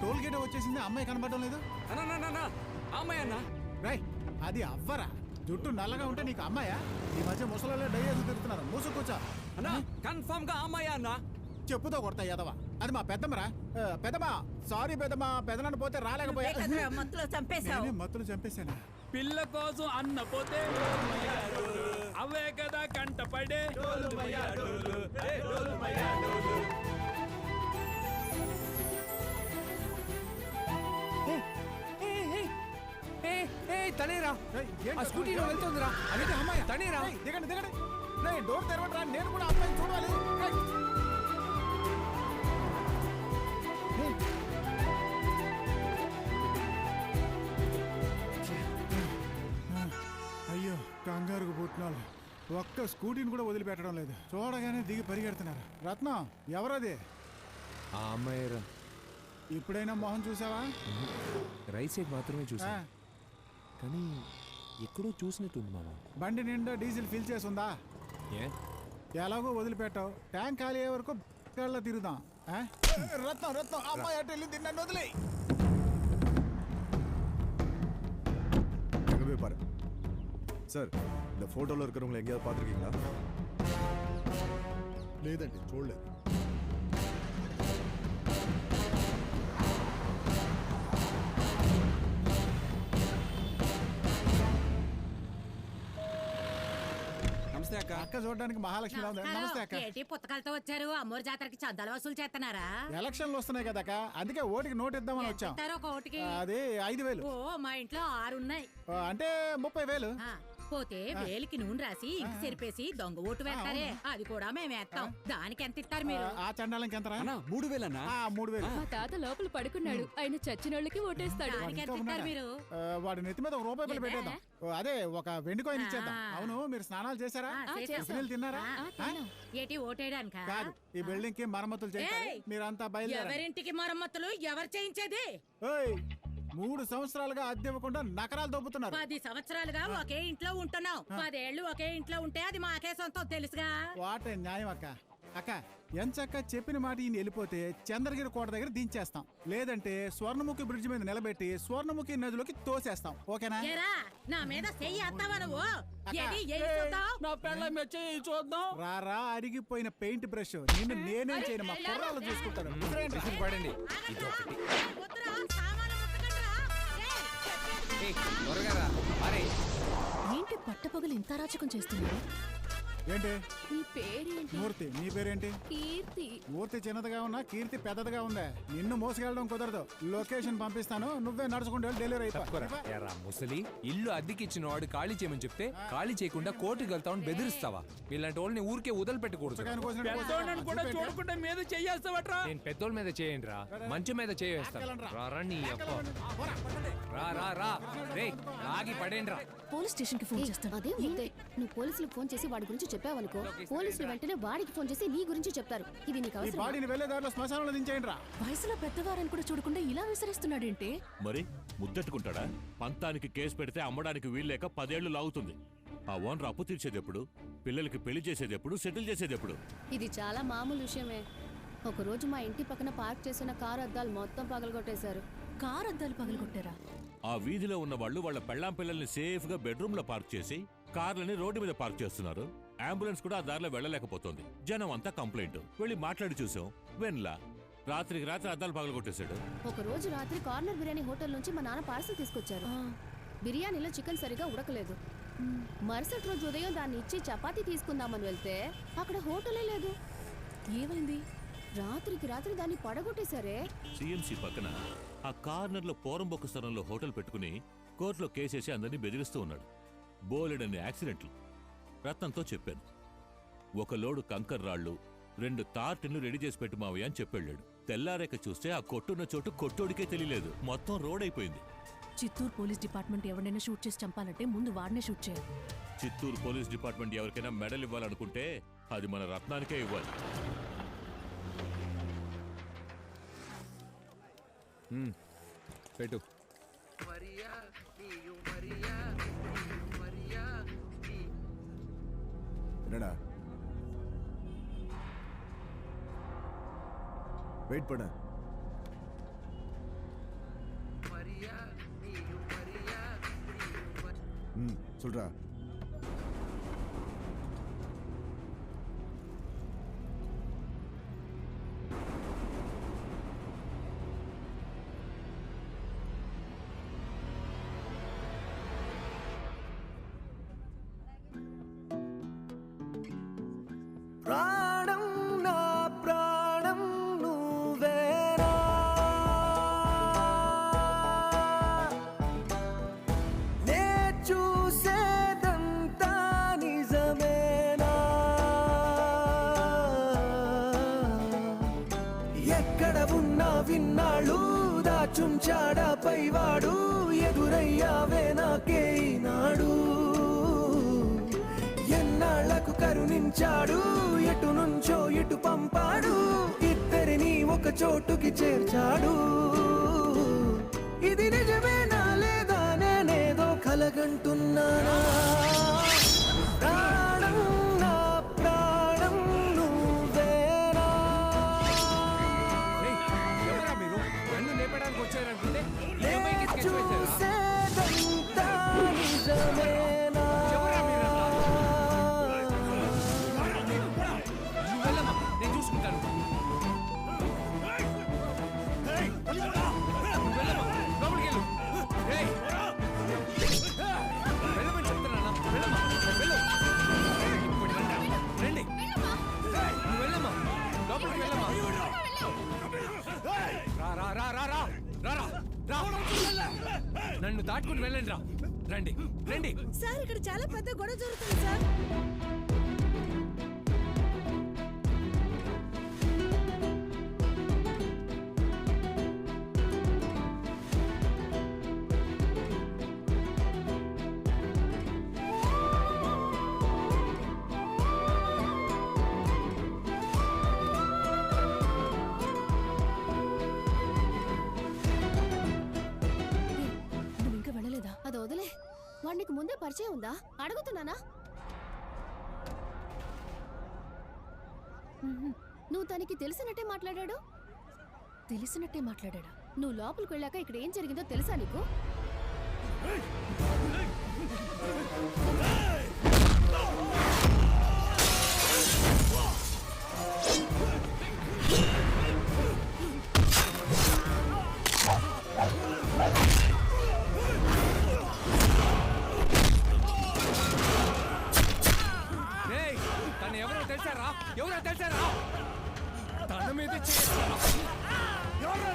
Toll gate వచ్చేసింది అమ్మాయి కనబడడం లేదు? అమ్మాయి అన్న. రై అది అవ్వరా? జుట్టు నల్లగా ఉంటే నీకు అమ్మాయా? ఈ మధ్య ముసలలో డై వేసి తిరుగుతున్నారు మూసు కూర్చో. అన్నా కన్ఫర్మ్గా అమ్మాయి అన్న? చెప్పుతో కొడతా ఎదవా అది మా పెద్దమ్మరా. ఆ, పెద్దమ్మా సారీ పెద్దమ్మా పెదనాన్న పోతే రాలేకపోయా? మత్తులు చంపేశానా? పిల్ల కోసం అన్న పోతే అవే కదా కంట పడే ఏంట్రా? ఆ స్కూటీలో వెళ్తుందిరా. అదేంటి అమ్మాయి తనేరా దిగండి దిగండి. రేయ్, డోర్ తెరవట్రా నేను కూడా అమ్మాయిని చూడాలి. అయ్యో కంగారుకు పుట్టినాలు. ఒక్క స్కూటీని కూడా వదిలిపెట్టడం లేదు. చూడగానే దిగి పరిగెడుతున్నారు. రత్నం ఎవరది? ఆ అమ్మాయి ఇప్పుడైనా మొహం చూసావా? రైట్ సైడ్ మాత్రమే చూసా కానీ ఎక్కడో చూసినట్టుంది మామ బండి నిండా డీజిల్ ఫిల్ చేసి ఉందా ఏ ఎలాగో వదిలిపెట్టావు ట్యాంక్ ఖాళీ అయ్యే వరకు కళ్ళ తిరుగుదాం ఆ? రత్నం రత్నం అమ్మాయి అటు వెళ్ళింది నన్ను వదిలే எங்க போய் பாரு சார் இந்த போட்டோல இருக்கிறவங்களை எங்கேயாவது பார்த்துருக்கீங்களா లేదండి చూడలేదు అక్క చూడడానికి మహాలక్ష్మి ఉంది. నమస్తే అక్క. ఏంటి పుస్తకాలతో వచ్చారు? అమ్మోరు జాతరకి చందాలు వసూలు చేస్తున్నారా? ఎలక్షన్లు వస్తున్నాయి కదా అక్క. అందుకే ఓటుకి నోటు ఇద్దామని వచ్చాం. ఇస్తారు ఒక ఓటుకి? అది ఐదు వేలు. ఓ మా ఇంట్లో ఆరు ఉన్నాయి ఆ, అంటే ముప్పై వేలు. పోతే వేలికి నూనె రాసి ఇంటి చెరిపేసి దొంగ ఓటు వేస్తారే. అది కూడా మేము వేస్తాం. దానికి ఎంత ఇస్తారు మీరు? ఆ చండాలంకి ఎంతరా? అన్నా మూడు వేలన్నా? ఆ, మూడు వేలు. మా తాత లోపల పడుకున్నాడు. ఆయన చచ్చినోళ్ళకి ఓటేస్తాడు. దానికి ఎంత ఇంకా ఇస్తారు? మీరు? వాడి నెత్తి మీద ఒక రూపాయి పెట్టేద్దాం. ఓ, అదే ఒక వెండి కాయిన్ ఇచ్చేద్దాం. అవును మీరు స్నానాలు చేశారా? తిన్నారా? ఏటి ఓటేయడానికా? కాదు ఈ బిల్డింగ్కి మరమ్మతులు చేయాలి! మీరంతా బయలుదేరారు ఎవరింటికి మరమ్మతులు? ఎవరు చేయించేది? మూడు సంవత్సరాలుగా అద్దె ఇవ్వకుండా నకరాలు దొబ్బుతున్నారు పది సంవత్సరాలుగా ఒకే ఇంట్లో ఉంటున్నాం పదేళ్ళు ఒకే ఇంట్లో ఉంటే అది మాకే సొంతం తెలుసుగా? వాటే న్యాయం అక్క. అక్క ఎంచక్క చెప్పిన మాట ఈయన వెళ్ళిపోతే చంద్రగిరి కోట దగ్గర దించేస్తాం. లేదంటే స్వర్ణముఖి బ్రిడ్జ్ మీద నిలబెట్టి స్వర్ణముఖి నదిలోకి తోసేస్తాం. ఓకేనా? ఏరా నా మీద రారా అరిగిపోయిన పెయింట్ బ్రష్. నిన్ను నేనేం చేయను మా విసిరేయండి. టిఫిన్ పడండి. ఏంటి పట్టపగలు ఇంత అరాచకం చేస్తున్నాడు ఏంటి? నీ పేరేంటి? మూర్తి. నీ పేరేంటి? కీర్తి. మూర్తి చిన్నదిగా ఉన్నా కీర్తి పెద్దదిగా ఉందా? నిన్ను మోసుకెళ్ళడం కుదరదు. లొకేషన్ పంపిస్తాను. నువ్వే నడుచుకుంటూ వెళ్ళి డెలివరీ ఎరా ముసలి ఇల్లు అద్దెకిచ్చిన వాడు ఖాళీ చేయమని చెప్తే ఖాళీ చేయకుండా కోర్టుకి వెళ్తామని బెదిరిస్తావా? ఇలాంటి వాళ్ళని ఊరికే కూడా చూపెట్టు. చూడకుండా మీద చెయ్యేస్తావట్రా నేను పెద్దోళ్ళ మీద చేయండి రా మంచం మీద చేయేస్తాను. రా నీ అప్ప రా రా రా. రే ఆగి పడేండి రా పోలీస్ స్టేషన్కి ఫోన్ చేస్తాను. అదే నువ్వు పోలీసులకు ఫోన్ చేసి వాడి గురించి చెప్పావనుకో పోలీసులు వెంటనే వాడికి ఫోన్ చేసి నీ గురించి చెప్తారు. ఇది నీకు ఈ అవసరం బాడీని వెళ్ళే దారిలో శ్మశానంలో దించేయండి రా వయసులో పెద్దవారని కూడా చూడకుండా ఇలా విసిరిస్తున్నాడేంటి? మరి ముద్దెట్టుకుంటాడా? పంతానికి కేసు పెడితే అమ్మడానికి వీల్లేక పదేళ్ళు లాగుతుంది. ఆ ఓనర్ అప్పు తీర్చేది ఎప్పుడు పిల్లలకి పెళ్ళి చేసేది ఎప్పుడు సెటిల్ చేసేది ఎప్పుడు ఇది చాలా మామూలు విషయమే. ఒక రోజు మా ఇంటి పక్కన పార్క్ చేసిన కారు అద్దాలు మొత్తం పగలగొట్టేశారు. కార్ అద్దాలు పగలగొట్టారా? ఆ వీధిలో ఉన్న వాళ్ళు వాళ్ళ పెళ్ళాం పిల్లల్ని సేఫ్గా బెడ్రూమ్లో పార్క్ చేసి కార్లని రోడ్డు మీద పార్క్ చేస్తున్నారు. అంబులెన్స్ కూడా ఆ దారిలో వెళ్ళలేకపోతుంది. జనం అంతా కంప్లైంట్. వెళ్ళి మాట్లాడి చూసాం. వెన్లా రాత్రికి రాత్రి అద్దాలు పగలగొట్టేశాడు. ఒక రోజు రాత్రి కార్నర్ బిర్యానీ హోటల్ నుంచి మా నాన్న పార్సల్ తీసుకొచ్చారు. బిర్యానీలో చికెన్ సరిగా ఉడకలేదు. మరుసటి రోజు ఉదయం దాన్ని ఇచ్చి చపాతీ తీసుకుందామని వెళ్తే అక్కడ హోటలే లేదు. ఏమైంది? రాత్రికి రాత్రి దాన్ని పడగొట్టేశారే? సిఎంసి పక్కన ఆ కార్నర్లో పోరంబొక్క స్థలంలో హోటల్ పెట్టుకుని కోర్టులో కేసేసి అందరినీ బెదిరిస్తూ ఉన్నాడు. బోలెడన్ని యాక్సిడెంట్లు. రత్నంతో చెప్పాను. ఒక లోడు కంకర్ రాళ్ళు రెండు తార్టిన్లు రెడీ చేసి పెట్టు మావయ్య అని చెప్పెళ్ళాడు. తెల్లారేక చూస్తే ఆ కొట్టున్న చోటు కొట్టోడికే తెలియలేదు. మొత్తం రోడ్ అయిపోయింది. చిత్తూరు పోలీస్ డిపార్ట్మెంట్ ఎవరినైనా షూట్ చేసి చంపాలంటే ముందు వాడినే షూట్ చేయాలి. చిత్తూరు పోలీస్ డిపార్ట్మెంట్ ఎవరికైనా మెడల్ ఇవ్వాలనుకుంటే అది మన రత్నానికే ఇవ్వాలి. పెట్టు. என்னடா? வெயிட் பண்ண. ம் சொல்றா. ప్రాణం నా ప్రాణం నువ్వేనా? నే చూసేదంతా నిజమేనా? ఎక్కడ ఉన్నా విన్నాళ్ళు దాచుంచాడా పైవాడు ఎదురయ్యావే నాకే ఈనాడు. ఎన్నాళ్ళకు కరుణించాడు ఎటు నుంచో ఇటు పంపాడు ఇద్దరిని ఒక చోటుకి చేర్చాడు. ఇది నిజమేనా లేదా నేనేదో కలగంటున్నానా? నన్ను దాటుకుని వెళ్ళండి రా రండి రండి. సార్ ఇక్కడ చాలా పెద్ద గొడవ జరుగుతుంది సార్. ముందే పరిచయం ఉందా? అడుగుతున్నానా? నువ్వు తనకి తెలిసినట్టే మాట్లాడాడు? తెలిసినట్టే మాట్లాడా నువ్వు లోపలికి వెళ్ళాక ఇక్కడ ఏం జరిగిందో తెలుసా నీకు? రేయ్ తను ఎవరో తెలిసారా ఎవరో తెలిసారా తన మీద చేస్తారా ఎవరో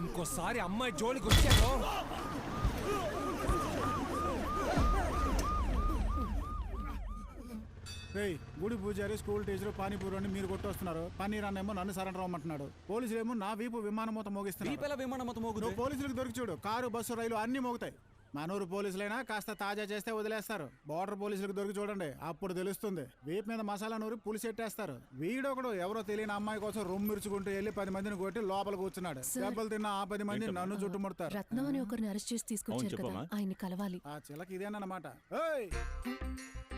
ఇంకోసారి అమ్మాయి జోలికి వచ్చాను గుడి పూజారి స్కూల్ టీచర్ పానీపూరి అని మీరు కొట్టొస్తున్నారు. పన్నీర్ అన్నేమో నన్ను సరెండర్ అవ్వమంటున్నాడు. పోలీసులేమో నా వీపు విమానం మూత మోగిస్తున్నారు దీపాల విమానం మొత్తం మోగుతుంది పోలీసులకు దొరికి చూడు కారు బస్సు రైలు అన్ని మోగుతాయి. మనూరు పోలీసులైనా కాస్త తాజా చేస్తే వదిలేస్తారు. బోర్డర్ పోలీసులకు దొరికి చూడండి. అప్పుడు తెలుస్తుంది. వీపు మీద మసాలా నూరి పులిసెట్టేస్తారు వీడొకడు ఎవరో తెలియని అమ్మాయి కోసం రొమ్ము మిరుచుకుంటూ వెళ్ళి పది మందిని కొట్టి లోపల కూర్చున్నాడు. దెబ్బలు తిన్న ఆ పది మంది నన్ను చుట్టుముడతారు. రత్నం అని ఒకరిని అరెస్ట్ చేసి తీసుకొచ్చారు కదా. ఆయన్ని కలవాలి. ఆ చిలక ఇదేనమాట ఏయ్!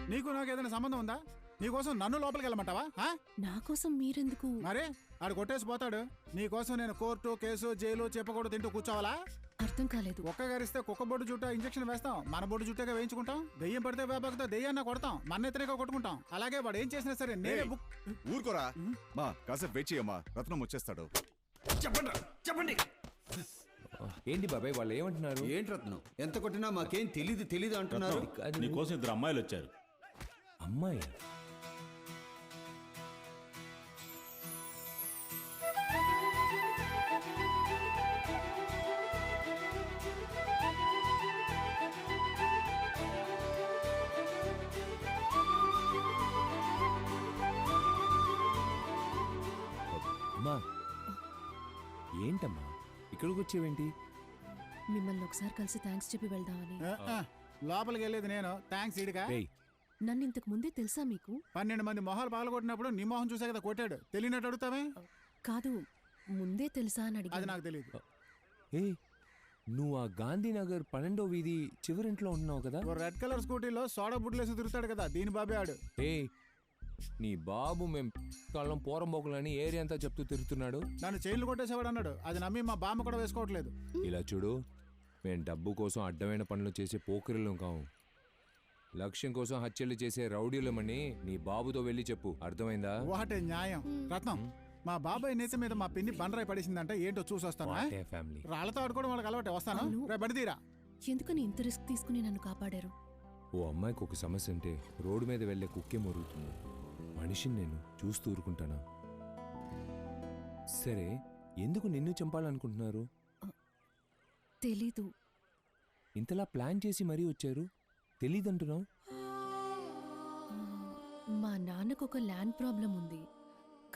నీకు నాకు ఏదైనా సంబంధం ఉందా? నీకోసం నన్ను లోపలికి వెళ్ళమంటావా? ఆ? నా కోసం మీరెందుకు? మరి? ఆడు కొట్టేసి పోతాడు. నీకోసం నేను కోర్టు కేసు జైలు చెప్పకూడదు తింటూ కూర్చోవాలా? అర్థం కాలేదు. కుక్క గరిస్తే కుక్క బొడ్డు చుట్టూ ఇంజక్షన్ వేస్తాం. మన బొడ్డు చుట్టూగా వేయించుకుంటాం. దెయ్యం పడితే వేపకతో దెయ్యాన్న కొడతాం. మన ఎత్తనేగా కొట్టుకుంటాం. అలాగే వాడు ఏం చేసినా సరే నేనే ఏయ్, బుక్ ఊరుకోరా. మా కాసేపు వెయిట్ చేయమ్మా. రత్నం వచ్చేస్తాడు. చెప్పండి చెప్పండి. ఏంటి బాబాయ్ వాళ్ళు ఏమంటున్నారు? ఏంటి రత్నం? ఎంత కొట్టినా మాకేం తెలీదు తెలీదు అంటున్నారు. నీకోసం ఇద్దరు అమ్మాయిలు వచ్చారు. అమ్మాయి? ఇక్కడికి వచ్చేవేంటి మిమ్మల్ని ఒకసారి కలిసి థ్యాంక్స్ చెప్పి వెళ్దామని. లోపలికి వెళ్ళేది నేను. థ్యాంక్స్ ఇడిగా నన్ను ఇంతకు ముందే తెలుసా మీకు? పన్నెండు మంది మొహాలు పగలగొట్టినప్పుడు నీ మొహం చూసే కదా కొట్టాడు. తెలియనట్టు అడుగుతావే? కాదు ముందే తెలుసా అని అది అడిగాను నాకు తెలియదు ఏ నువ్వు ఆ గాంధీనగర్ పన్నెండో వీధి చివరింట్లో ఉంటున్నావు కదా? ఓ రెడ్ కలర్ స్కూటీలో సోడా బుడ్లేసి తిరుగుతాడు కదా దీని బాబే ఆడు. ఏ నీ బాబు మేం కాలం పోరంబోకులని ఏరియా అంతా చెప్తూ తిరుగుతున్నాడు. నన్ను చైన్లు కొట్టేసేవాడు అన్నాడు అది నమ్మి మా బామ్మ కూడా వేసుకోవట్లేదు. ఇలా చూడు మేం డబ్బు కోసం అడ్డమైన పనులు చేసే పోకిరిలం కావు. లక్ష్యం కోసం హత్యలు చేసే రౌడీలమని నీ బాబుతో వెళ్ళి చెప్పు. అర్థమైందా? వాటే న్యాయం. రత్నం మా బాబాయ్ నేత మీద మా పిన్ని బండరాయి పడేసిందంటే ఏంటో చూసి వస్తాను ఫ్యామిలీ. రాళ్ళతో ఆడుకోవడం వాళ్ళకి అలవాటే. వస్తాను. అవును. రే ఎందుకని ఇంత రిస్క్ తీసుకుని నన్ను కాపాడారు? ఓ అమ్మాయికి ఒక సమస్య అంటే రోడ్డు మీద వెళ్ళే కుక్కే మొరుగుతుంది. మనిషిని నేను చూస్తూ ఊరుకుంటానా? సరే ఎందుకు నిన్ను చంపాలనుకుంటున్నారు? తెలీదు. ఇంతలా ప్లాన్ చేసి మరీ వచ్చారు? తెలీదంటున్నావు? మా నాన్నకు ఒక ల్యాండ్ ప్రాబ్లం ఉంది.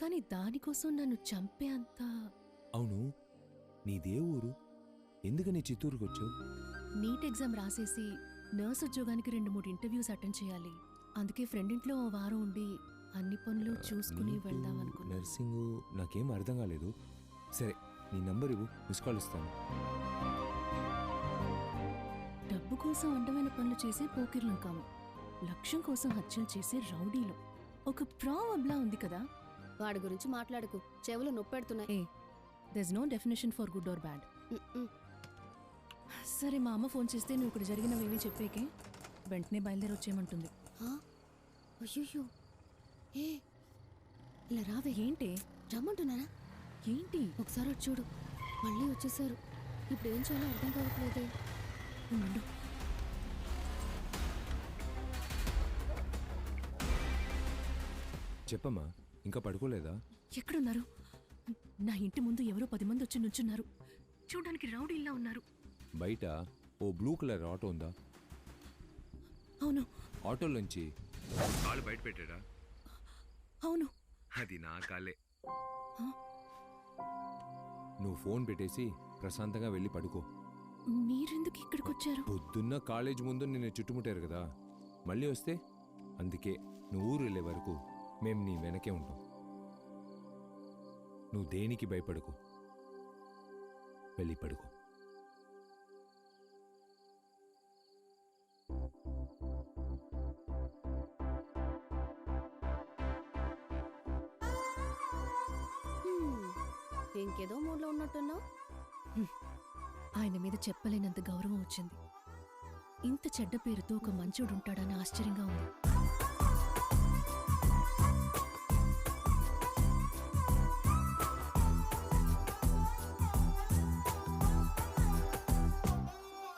కానీ దానికోసం నన్ను చంపే అంత అవును. నీదే ఊరు. ఎందుకని చిత్తూరుకు వచ్చావు? నీట్ ఎగ్జామ్ రాసేసి నర్స్ ఉద్యోగానికి రెండు మూడు ఇంటర్వ్యూస్ అటెండ్ చేయాలి. అందుకే ఫ్రెండ్ ఇంట్లో ఓ వారం ఉండి అన్ని పనులు చూసుకుని వెళ్దాం అనుకున్నా. నర్సింగ్ నాకేం అర్థం కాలేదు. సరే నీ నంబర్ ఇవ్వు మిస్ కాల్ ఇస్తాను. డబ్బు కోసం అడ్డమైన పనులు చేసే పోకిర్లం కాము. లక్ష్యం కోసం హత్యలు చేసే రౌడీలు. ఒక ప్రాబ్లా ఉంది కదా. వాడి గురించి మాట్లాడకు. చెవులు నొప్పెడుతున్నాయి. ఏ there's no definition for good or bad. సరే మా అమ్మ ఫోన్ చేస్తే నువ్వు ఇక్కడ జరిగినవేవి చెప్పేకే వెంటనే బయలుదేరి వచ్చేయమంటుంది ఆ? ఏ? ఇలా రావే. ఏంటి? రమ్మంటున్నారా? ఏంటి? ఒకసారి వచ్చి చూడు. మళ్ళీ వచ్చేసారు. ఇప్పుడు ఏం చేయాలో అర్థం కావట్లేదే. ఉండు. చెప్పమ్మా ఇంకా పడుకోలేదా? ఎక్కడున్నారు? నా ఇంటి ముందు ఎవరో పది మంది వచ్చి నుంచున్నారు. చూడడానికి రౌడీల్లా ఉన్నారు. బయట ఓ బ్లూ కలర్ ఆటో ఉందా? అవును. ఆటోలోంచి కాలు బయట పెట్టాడా? అవును. అది నా కాలే? నువ్వు ఫోన్ పెట్టేసి ప్రశాంతంగా వెళ్ళి పడుకో. మీరెందుకు ఇక్కడికి వచ్చారు పొద్దున్న కాలేజ్ ముందు నిన్ను చుట్టుముట్టారు కదా. మళ్ళీ వస్తే? అందుకే నువ్వు ఊరు వెళ్ళే వరకు మేము నీ వెనకే ఉంటాం. నువ్వు దేనికి భయపడకు? వెళ్ళి పడుకో. ఇంకేదో మూడ్లో ఉన్నట్టున్నావు? ఆయన మీద చెప్పలేనంత గౌరవం వచ్చింది. ఇంత చెడ్డ పేరుతో ఒక మంచోడు ఉంటాడని ఆశ్చర్యంగా ఉంది.